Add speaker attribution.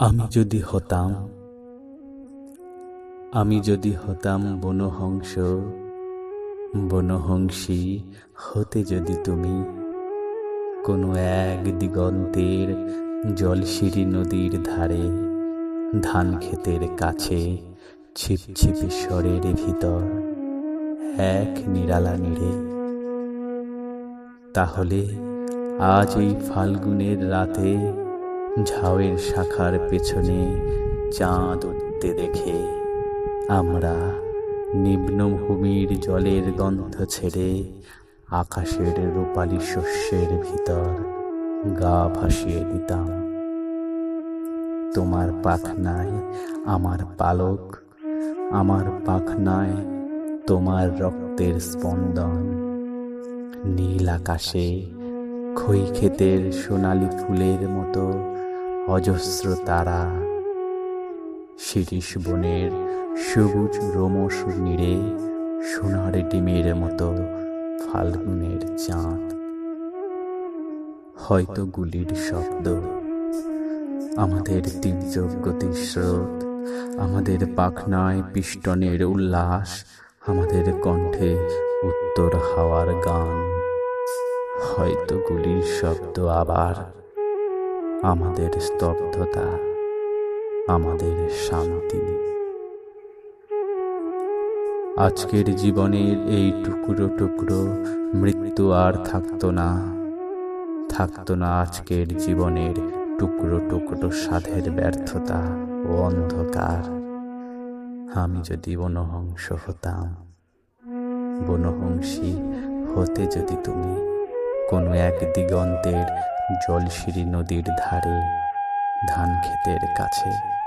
Speaker 1: আমি যদি হতাম, আমি যদি হতাম বনহংস, বনহংসী হতে যদি তুমি, কোনো এক দিগন্তের জলশিরি নদীর ধারে, ধান ক্ষেতের কাছে ছিপছিপে স্বরের ভিতর এক নিরালা নিড়ে, তাহলে আজ এই ফাল্গুনের রাতে ঝাউয়ের শাখার পেছনে চাঁদ উঠতে দেখে আমরা নিম্নভূমির জলের গন্ধ ছেড়ে আকাশের রূপালি শস্যের ভিতর গা ভাসিয়ে দিতাম। তোমার পাখনায় আমার পালক, আমার পাখনায় তোমার রক্তের স্পন্দন। নীল আকাশে খই ক্ষেতের সোনালি ফুলের মতো অজস্র তারা, শিরিষ বনের সবুজ রোমস নিড়ে, সোনার ডিমের মতো ফাল্গুনের চাঁদ। হয়তো গুলির শব্দ, আমাদের তীর্য গতির স্রোত, আমাদের পাখনায় পিষ্টনের উল্লাস, আমাদের কণ্ঠে উত্তর হাওয়ার গান। হয়তো গুলির শব্দ আবার আমাদের স্তব্ধতা, আমাদের শান্তি। আজকের জীবনের এই টুকরো টুকরো মৃত্যু আর থাকতো না থাকতো না আজকের জীবনের টুকরো টুকরো সাধের ব্যর্থতা ও অন্ধকার। আমি যদি বনহংস হতাম, বনহংসী হতে যদি তুমি কোনো এক দিগন্তের জলশিরি নদীর ধারে ধান ক্ষেতের কাছে।